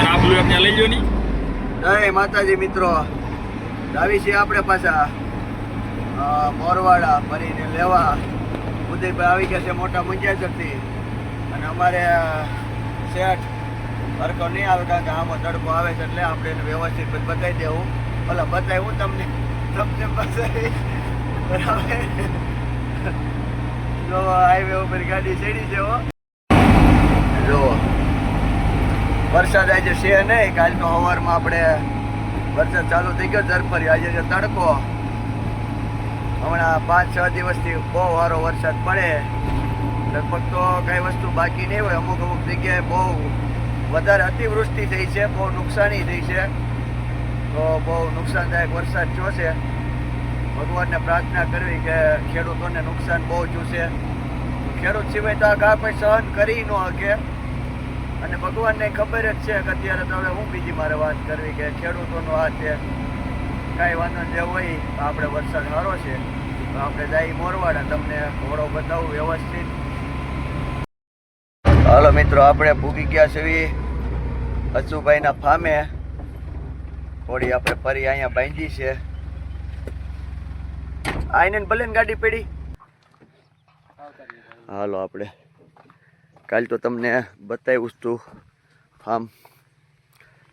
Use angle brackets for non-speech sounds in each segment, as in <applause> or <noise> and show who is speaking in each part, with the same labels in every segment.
Speaker 1: ને આ બ્લુ લઈ લો ની
Speaker 2: જય માતાજી મિત્રો. આવી છીએ આપણે પાછા મોરવાડા ભરીને લેવા. ઉદયભાઈ આવી ગયા છે મોટા મુંજાસરથી અને અમારે શેઠ હરકો નહીં આવે કારણ કે આમાં તડકો આવે છે એટલે આપણે એને વ્યવસ્થિત બતાવી દેવું. ભલે બતાવી હું તમને તમને બરાબર જો હાઈવે ઉપર ગાડી ચડી છે હો. જો વરસાદ આજે છે નહીં, કાલ તો સવારમાં આપણે વરસાદ ચાલુ થઈ ગયો ઝરફરી આજે જે તડકો, હમણાં પાંચ, છ દિવસથી બહુ સારો વરસાદ પડે. લગભગ તો કઈ વસ્તુ બાકી નહીં હોય. અમુક અમુક જગ્યાએ બહુ વધારે અતિવૃષ્ટિ થઈ છે, બહુ નુકસાની થઈ છે. તો બહુ નુકસાનદાયક વરસાદ થયો છે. ભગવાનને પ્રાર્થના કરવી કે ખેડૂતોને નુકસાન બહુ થયું છે. ખેડૂત સિવાય તો આ કોઈ સહન કરી ન શકે. અને ભગવાનને ખબર જ છે કે અત્યારે તો હવે હું બીજી મારે વાત કરવી કે ખેડૂતોનો આ છે, કાંઈ વાંધો જે હોય, આપણે વરસાદ સારો છે, તો આપણે જાય મોરવાડા. તમને ઘોડો બતાવું વ્યવસ્થિત. હાલો મિત્રો, આપણે ભૂગી ગયા છીએ અચુભાઈના ફામે. થોડી આપણે ફરી અહીંયા બાંધી છે. આઈને ભલે ગાડી પડી. હાલો આપણે. કાલ તો તમને બતાવ્યું વસ્તુ તું ફાર્મ.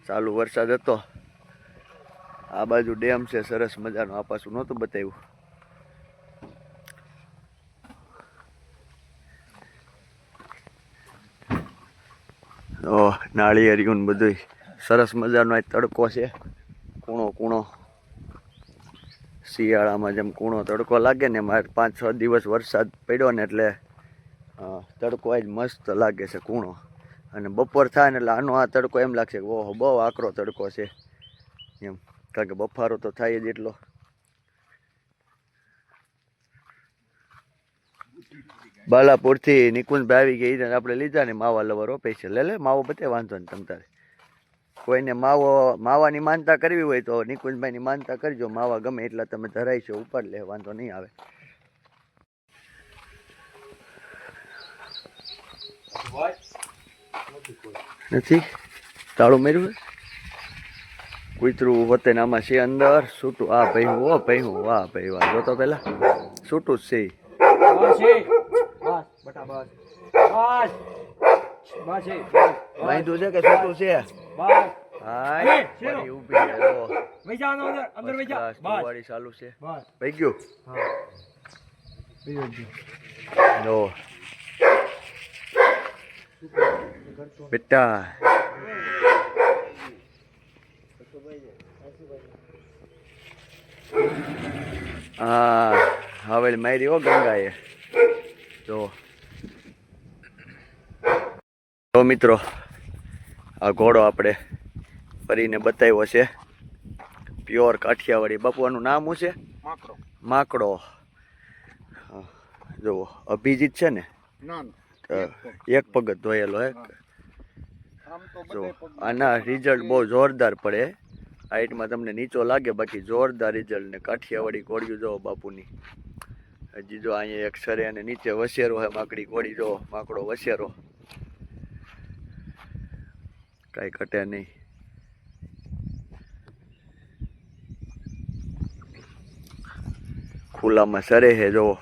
Speaker 2: ચાલુ વરસાદ હતો. આ બાજુ ડેમ છે, સરસ મજાનો. આ પાછું નહોતું બતાવ્યું. ઓ નાળિયેરિયું બધું સરસ મજાનો આ તડકો છે. કૂણો કૂણો. શિયાળામાં જેમ કૂણો, તડકો લાગે ને મારે પાંચ, છ દિવસ વરસાદ પડ્યો ને એટલે તડકો આજ મસ્ત લાગે છે કૂણો. અને બપોર થાય ને એટલે આનો આ તડકો એમ લાગશે કે ઓહો, બહુ આકરો તડકો છે. એમ, કારણ કે બફારો તો થાય જ એટલો. બાલાપુરથી નિકુંજભાઈ આવી ગઈ આપણે લીધા ને માવા લવર છે. લે લે, માવો બધે વાંધો ને તમ તારે. કોઈને માવો, માવાની માનતા કરવી હોય તો નિકુંજભાઈની માનતા કરજો. માવા ગમે એટલા તમે ધરાઈ છો, ઉપર લે, વાંધો નહીં આવે. નથી? તાળું મેળવ્યું કૂતરું વતે ને આમાં છે અંદર. છૂટું. આ ભાઈ ઓ ભાઈ હું વાહ ભાઈ વાહ જોતો પેલા. છૂટું જ છે. ઈ. બાંધ્યું છે કે છૂટું છે? ચાલુ છે. ભાઈ ગયું? બેટા. હા હવે મારી હો ગંગાએ. જો. તો મિત્રો આ ઘોડો આપણે ફરીને બતાવ્યો છે. પ્યોર કાઠિયાવાડી. બાપુઆનું નામ શું છે? માકડો. માકડો. જુઓ અભિજીત છે ને? તો એક પગ ધોયેલો. હે. જો આના રિઝલ્ટ બહુ જોરદાર પડે. હાઈટમાં તમને નીચો લાગે બાકી જોરદાર રિઝલ્ટ ને કાઠિયાવાડી ઘોડિયું જોવો બાપુની. હજી જો અહીંયા એક સરે અને નીચે વસેરો હે માકડી ગોળી જો માકડો વસેરો. કાંઈ ઘટે નહીં. ખુલ્લામાં સરે હે જોવો.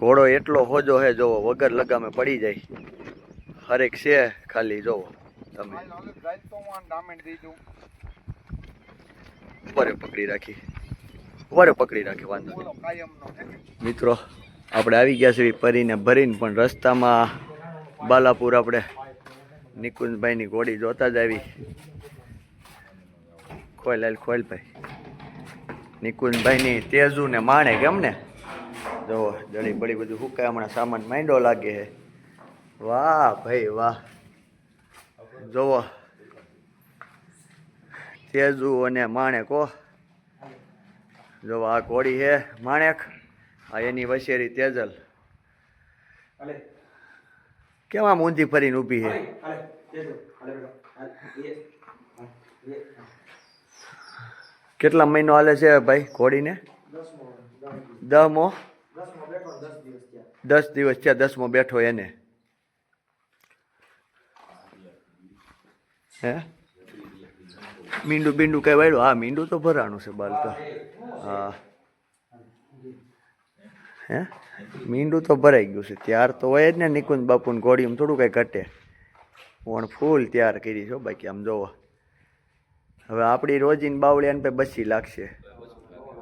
Speaker 2: ઘોડો એટલો હોજો હે જોવો વગર લગામે પડી જાય. હરેક છે ખાલી જોવો તમે. વરે પકડી રાખી. વરે પકડી રાખી વાંધો મિત્રો આપણે આવી ગયા છીએ પરીને ભરીને પણ રસ્તામાં બાલાપુર આપણે નિકુંજભાઈની ઘોડી જોતા જ આવી. ખોલ ખોયલભાઈ નિકુંજભાઈની તેજુ ને માણે કેમ ને? જો દળી બળી બધું હુકાય હમણાં સામાન માંડો લાગે છે. વાહ ભાઈ વાહ. જોવો. તેજુ અને માણેક હો. જો આ કોળી છે માણેક આ એની વસેરી તેજલ. આમ ઊંધી ફરીને ઊભી છે? કેટલા મહિનો હાલે છે ભાઈ ઘોડીને દમો દસ દિવસ છે દસમો બેઠો એને. હે? મીંડું બીંડું કઈ વાળ્યું હા, મીંડું તો ભરાણું છે બાલ તો. હા. હે? મીંડું તો ભરાઈ ગયું છે. ત્યાર તો હોય જ ને નિકુંજ બાપુને ઘોડીમાં થોડું કઈ ઘટે. પણ ફૂલ તૈયાર કરી છો બાકી, આમ જોવો. હવે આપણી રોજીન બાવળી અને બસી લાગશે.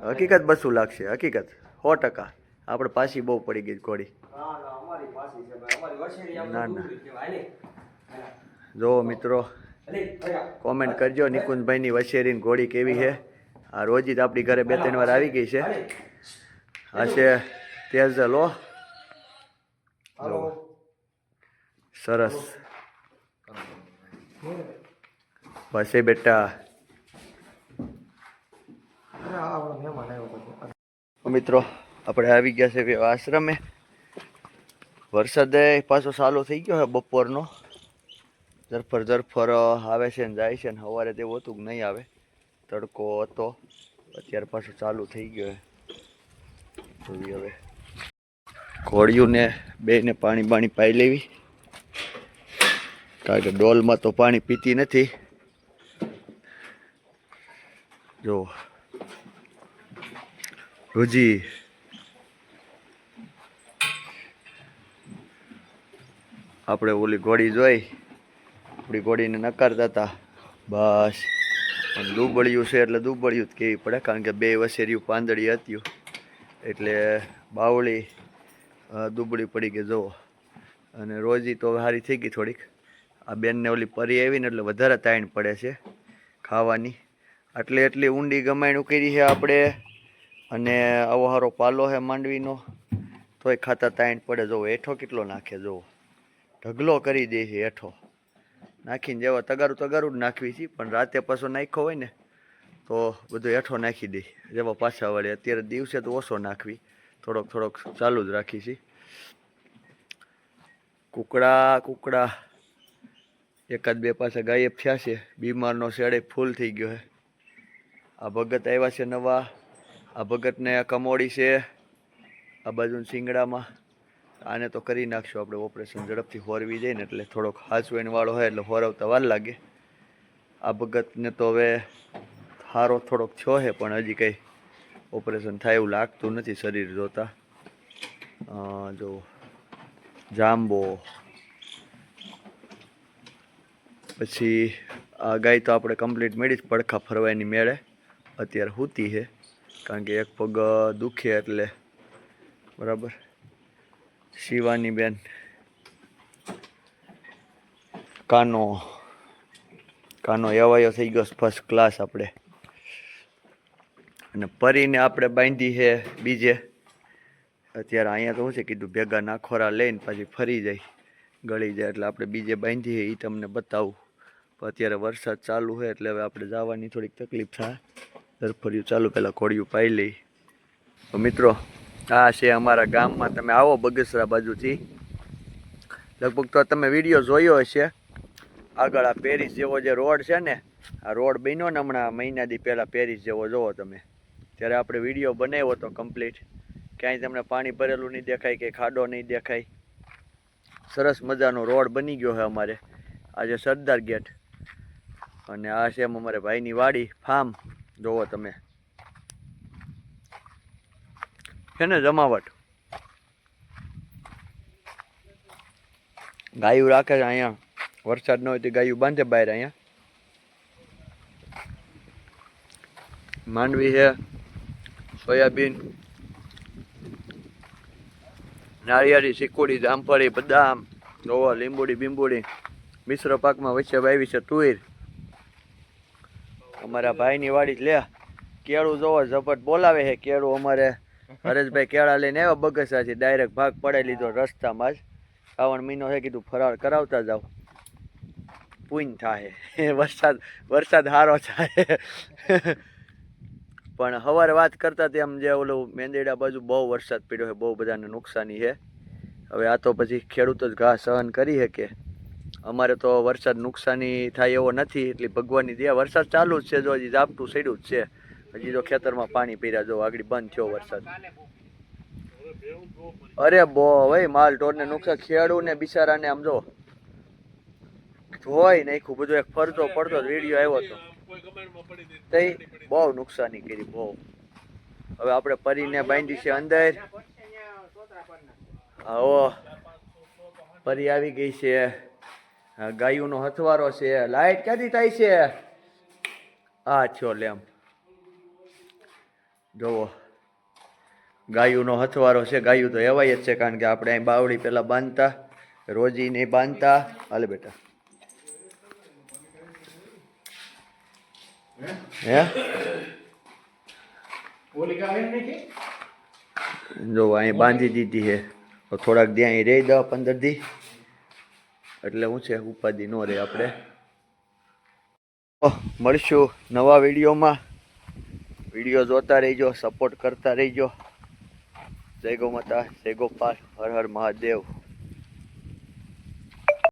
Speaker 2: હકીકત બસું લાગશે, હકીકત. સો ટકા. આપણે પાછી બહુ પડી ગઈ ઘોડી. જો મિત્રો કોમેન્ટ કરજો. નિકુંજભાઈની વછેરીની ગોળી કેવી છે? આ રોજી જ આપણી ઘરે બે ત્રણ વાર આવી ગઈ છે. આ છે તેજલ હો. જો. સરસ. પછી બેટા. મિત્રો આપણે આવી ગયા છે આશ્રમે. વરસાદ પાછો ચાલુ થઈ ગયો છે બપોરનો. ઝરફર ઝરફર આવે છે ને જાય છે ને સવારે તેવું હતું કે નહીં આવે. તડકો હતો. અત્યારે પાછું ચાલુ થઈ ગયો છે જોઈએ હવે. ઘોડિયુંને બેને પાણી બાણી પાઈ લેવી. કારણ કે ડોલમાં તો પાણી પીતી નથી. જો. રૂજી આપણે ઓલી ઘોડી જોઈ. આપણી ઘોડીને નકારતા હતા બસ. પણ દુબળ્યું છે એટલે દુબળ્યું જ કહેવી પડે, કારણ કે બે વસેરિયું પાંદડી હતી. એટલે બાવળી દુબળી પડી ગઈ, જુઓ. અને રોજી તો સારી થઈ ગઈ થોડીક. આ બેનને ઓલી પરી આવીને એટલે વધારે તાણ પડે છે ખાવાની. એટલે એટલી ઊંડી ગમાયણું કરી છે આપણે. અને આવો સારો પાલો છે માંડવીનો. તોય ખાતા તાણ પડે, જુઓ. હેઠો કેટલો નાખે જોવો ઢગલો કરી દે છે હેઠો. નાખીને જેવા તગારું તગારું જ નાખવી છે, પણ રાતે પાછો નાખ્યો હોય ને, તો બધું હેઠો નાખી દે. જેવા પાછા વળે. અત્યારે દિવસે તો ઓછો નાખવી. થોડોક થોડોક ચાલુ જ રાખી છે. કુકડા કુકડા. એકાદ બે પાસે ગાયબ થયા છે. બીમારનો શેડે ફૂલ થઈ ગયો છે. આ ભગત આવ્યા છે નવા. આ ભગતને કમોડી છે. આ બાજુ શિંગડામાં. આને તો કરી નાખશું આપણે ઓપરેશન. ઝડપથી હોરવી જઈને એટલે થોડોક હાચવેણ વાળો હોય એટલે હોરવતા વાર લાગે. આ ભગતને તો હવે હારો થોડોક થયો છે પણ હજી કંઈ ઓપરેશન થાય એવું લાગતું નથી શરીર જોતા. જો, જાંબો. પછી આ ગાય તો આપણે કમ્પ્લીટ મેળી જ પડખા ફરવાની મેળે. અત્યારે હુતી છે કારણ કે એક પગ દુખે એટલે. બરાબર? શિવાની બેન. કાનો કાનો એવાયો થઈ ગયો ફર્સ્ટ ક્લાસ આપણે. અને પરીને આપણે બાંધી છે બીજે. અત્યારે અહીંયા તો શું છે કીધું ભેગા નાખોરા લઈને પછી ફરી જાય. ગળી જાય એટલે આપણે બીજે બાંધીએ એ તમને બતાવું. અત્યારે વરસાદ ચાલુ છે એટલે હવે આપણે જવાની થોડીક તકલીફ થાય. ધરફર્યું ચાલુ પહેલાં કોળિયું પાઈ લઈ. તો મિત્રો આ છે અમારા ગામમાં. તમે આવો બગસરા બાજુથી. લગભગ તો તમે વીડિયો જોયો હશે. આગળ આ પેરિસ જેવો જે રોડ છે ને, આ રોડ બન્યો ને હમણાં મહિના દી પહેલાં પેરિસ જેવો જોવો તમે. ત્યારે આપણે વીડિયો બનાવ્યો હતો કમ્પ્લીટ ક્યાંય તમને પાણી ભરેલું નહીં દેખાય કે ખાડો નહીં દેખાય. સરસ મજાનો રોડ બની ગયો છે અમારે. આજે સરદાર ગેટ. અને આ છે એમ અમારે ભાઈની વાડી, ફાર્મ. જોવો તમે. છે ને જમાવટ. ગાયું રાખે છે અહીંયા. વરસાદ ન હોય તો ગાયું બાંધે બહાર અહીંયા. માંડવી છે, સોયાબીન નાળિયેરી ચીકુડી જામફળી, બદામ, ગોવા, લીંબુડી, બીંબુડી, મિશ્ર પાકમાં વચ્ચે વાવી છે તુવેર. અમારા ભાઈની વાડી લે. કેળું જોવો, ઝપટ બોલાવે છે. કેળું અમારે હરેશભાઈ કેળા લઈને આવ્યા બગસાથી ડાયરેક્ટ ભાગ પડાઈ લીધો રસ્તામાં જ. શ્રાવણ મહિનો છે કીધું, ફરાળ કરાવતા જાવ પૂન થાય <laughs> વરસાદ વરસાદ સારો થાય <laughs> પણ સવારે વાત કરતા તેમ જે ઓલું મેંદેડા બાજુ બહુ વરસાદ પડ્યો છે, બહુ બધાને નુકસાની છે. હવે આ તો પછી ખેડૂતો જ ઘા સહન કરી શકે. અમારે તો વરસાદ નુકસાની થાય એવો નથી, એટલે ભગવાનની દયા, વરસાદ ચાલુ જ છે, જો હજી ઝાપટું સડ્યું જ છે. હજી તો ખેતરમાં પાણી પીર્યા જો આગળ બંધ થયો વરસાદ. અરે બો ભાઈ માલ ઢોરને નુકસાન ખેડૂને બિચારાને આમ જો ધોઈ નાખ્યું, બધું એક ફરતો પડતો વીડિયો આવ્યો હતો તે બહુ નુકસાની કરી, બહુ. હવે આપણે પરીને બાંધી છે અંદર. આવો પરી આવી ગઈ છે. ગાયુંનો હથવારો છે. લાઈટ ક્યાંથી થાય છે? આ છો લેમ્પ. જોવો, ગાયુંનો હથવારો છે, ગાયું તો એવાય જ છે, કારણ કે આપણે અહીં બાવડી પેલા બાંધતા રોજી નહીં બાંધતા. હાલે બેટા. હે? જો, અહીં બાંધી દીધી છે. તો થોડાક દી અહીં રહી દો, પંદર દી. એટલે હું છે, ઉપાધિ ન રહે આપણે. મળશું નવા વિડીયોમાં. વીડિયો જોતા રહીજો સપોર્ટ કરતા રહીજો. જય ગો માતા જય ગોપાલ હર હર મહાદેવ.